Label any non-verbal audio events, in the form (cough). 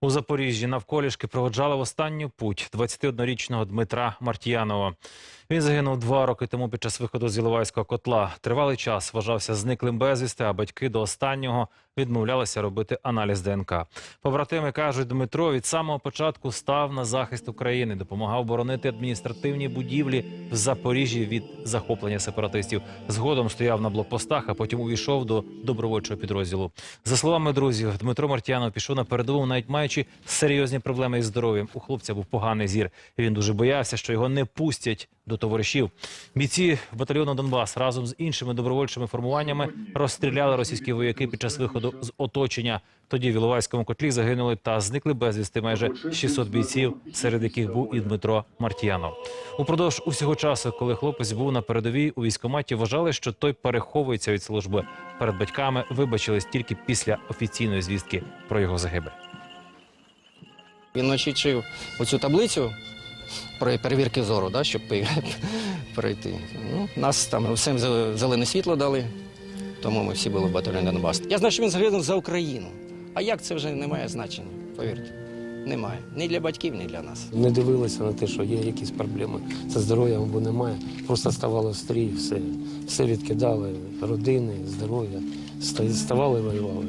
У Запоріжжі навколішки проводжали в останню путь 21-річного Дмитра Мартіянова. Він загинув два роки тому під час виходу з Іловайського котла. Тривалий час вважався зниклим безвісти, а батьки до останнього відмовлялися робити аналіз ДНК. Побратими кажуть, Дмитро від самого початку став на захист України, допомагав боронити адміністративні будівлі в Запоріжжі від захоплення сепаратистів. Згодом стояв на блокпостах, а потім увійшов до добровольчого підрозділу. За словами друзів, Дмитро Мартьянов пішов на передову, навіть маючи серйозні проблеми із здоров'ям. У хлопця був поганий зір. Він дуже боявся, що його не пустять до товаришів. Бійці батальйону Донбас разом з іншими добровольчими формуваннями розстріляли російські вояки під час виходу з оточення. Тоді в Іловайському котлі загинули та зникли безвісти майже 600 бійців, серед яких був і Дмитро Мартьянов. Упродовж усього часу, коли хлопець був на передовій, у військкоматі вважали, що той переховується від служби. Перед батьками вибачились тільки після офіційної звістки про його загибель. Він очічив оцю таблицю перевірки зору, да, щоб (laughs) пройти. Ну, нас там всім зелене світло дали, тому ми всі були в батальйоні Донбас. Я знаю, що він загинув за Україну. А як це вже не має значення, повірте. Немає. Ні для батьків, ні для нас. Не дивилися на те, що є якісь проблеми зі здоров'ям або немає. Просто ставали в стрій, все, все відкидали, родини, здоров'я. Ста- Ставали воювали.